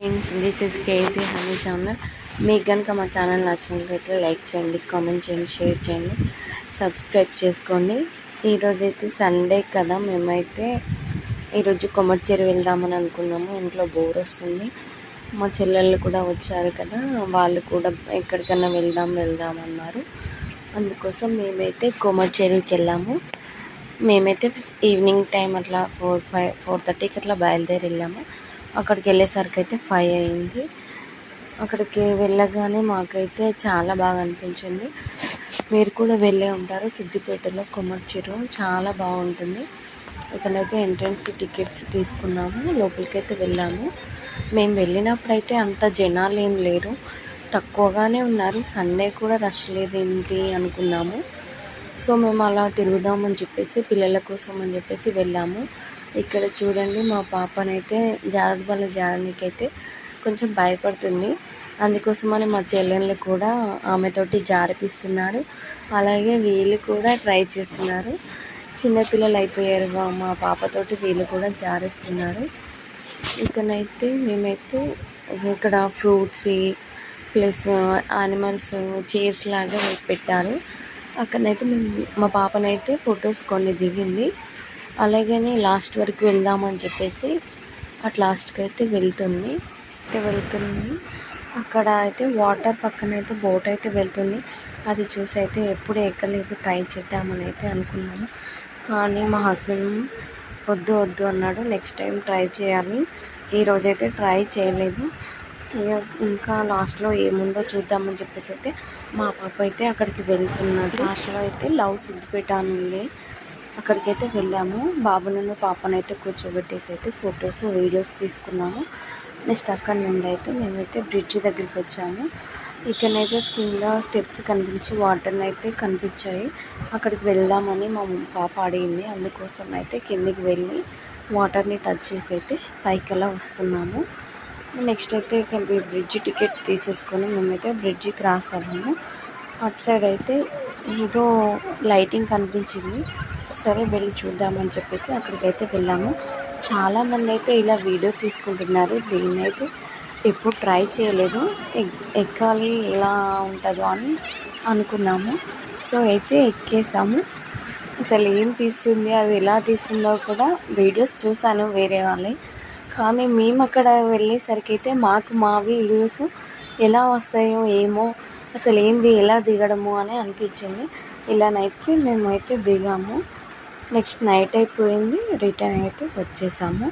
Friends this is KC Honey channel మీకు కనుక మా ఛానల్ నచ్చినట్లయితే లైక్ చేయండి కామెంట్ చేయండి షేర్ చేయండి సబ్స్క్రైబ్ చేసుకోండి. ఈరోజు అయితే సండే కదా మేమైతే ఈరోజు కొమ్మర్చేరు వెళ్దామని అనుకున్నాము. ఇంట్లో బోర్ వస్తుంది. మా చెల్లెళ్ళు కూడా వచ్చారు కదా వాళ్ళు కూడా ఎక్కడికన్నా వెళ్దాం వెళ్దాం అన్నారు. అందుకోసం మేమైతే కొమ్మర్చేరుకి వెళ్ళాము. మేమైతే ఈవినింగ్ టైం అట్లా ఫోర్ ఫైవ్ ఫోర్ థర్టీకి అట్లా బయలుదేరి వెళ్ళాము. అక్కడికి వెళ్ళేసరికి అయితే ఫైవ్ అయింది. అక్కడికి వెళ్ళగానే మాకైతే చాలా బాగా అనిపించింది. మీరు కూడా వెళ్ళే ఉంటారు. సిద్దిపేటలో కొమ్మర్చిరు చాలా బాగుంటుంది. ఇక్కడైతే ఎంట్రన్స్ టికెట్స్ తీసుకున్నాము. లోపలికైతే వెళ్ళాము. మేము వెళ్ళినప్పుడైతే అంత జనాలు ఏం లేరు. తక్కువగానే ఉన్నారు. సండే కూడా రష్ లేదేంటి అనుకున్నాము. సో మేము అలా తిరుగుదామని చెప్పేసి పిల్లల కోసం అని చెప్పేసి వెళ్ళాము. ఇక్కడ చూడండి మా పాపనైతే జారుడు బల్ల జారడానికైతే కొంచెం భయపడుతుంది. అందుకోసమని మా చెల్లెళ్ళు కూడా ఆమెతోటి జారిపిస్తున్నారు. అలాగే వీళ్ళు కూడా ట్రై చేస్తున్నారు. చిన్నపిల్లలు అయిపోయారు మా- మా పాపతోటి వీళ్ళు కూడా జారిస్తున్నారు. ఇక్కడైతే మేమైతే ఇక్కడ ఫ్రూట్స్ ప్లస్ యానిమల్స్ చైర్స్ లాగా పెట్టారు. అక్కడనైతే మేము మా పాపనైతే ఫొటోస్ కొన్ని దిగింది. అలాగని లాస్ట్ వరకు వెళ్దామని చెప్పేసి అట్ లాస్ట్కి అయితే వెళ్తుంది. అయితే వెళ్తుంది. అక్కడ అయితే వాటర్ పక్కన అయితే బోట్ అయితే వెళ్తుంది. అది చూసి అయితే ఎప్పుడు ఎక్కలేదు ట్రై చేద్దామని అయితే అనుకున్నాను. కానీ మా హస్బెండ్ వద్దు వద్దు అన్నాడు. నెక్స్ట్ టైం ట్రై చేయాలి. ఈరోజైతే ట్రై చేయలేదు. ఇంకా లాస్ట్లో ఏముందో చూద్దామని చెప్పేసి అయితే మా పాప అయితే అక్కడికి వెళ్తున్నది లాస్ట్లో అయితే లవ్ సిద్దిపేట అని ఉంది అక్కడికైతే వెళ్ళాము. బాబులను పాపనైతే కూర్చోబెట్టేసి అయితే ఫొటోస్ వీడియోస్ తీసుకున్నాము. నెక్స్ట్ అక్కడ నుండి అయితే మేమైతే బ్రిడ్జ్ దగ్గరికి వచ్చాము. ఇక్కడనైతే కింద స్టెప్స్ కనిపించి వాటర్ అయితే కనిపించాయి. అక్కడికి వెళ్దామని మా పాప అడిగింది. అందుకోసం అయితే కిందికి వెళ్ళి వాటర్ని టచ్ చేసి అయితే పైకి అలా వస్తున్నాము. నెక్స్ట్ అయితే బ్రిడ్జ్ టికెట్ తీసేసుకొని మేమైతే బ్రిడ్జి క్రాస్ అయ్యాము. అటు సైడ్ అయితే ఏదో లైటింగ్ కనిపించింది. సరే వెళ్ళి చూద్దామని చెప్పేసి అక్కడికైతే వెళ్ళాము. చాలామంది అయితే ఇలా వీడియో తీసుకుంటున్నారు. దీన్ని అయితే ఎప్పుడు ట్రై చేయలేదు. ఎక్కాలి ఎలా ఉంటుందో అని అనుకున్నాము. సో అయితే ఎక్కేసాము. అసలు ఏం తీస్తుంది అది ఎలా తీస్తుందో కూడా వీడియోస్ చూసాను వేరే వాళ్ళవి కానీ మేము అక్కడ వెళ్ళేసరికి అయితే మాకు మా వీడియోస్ ఎలా వస్తాయో ఏమో అసలు ఏంది ఎలా దిగడము అని అనిపించింది. ఇలానైతే మేమైతే దిగాము. నెక్స్ట్ నైట్ అయిపోయింది. రిటర్న్ అయితే వచ్చేసాము.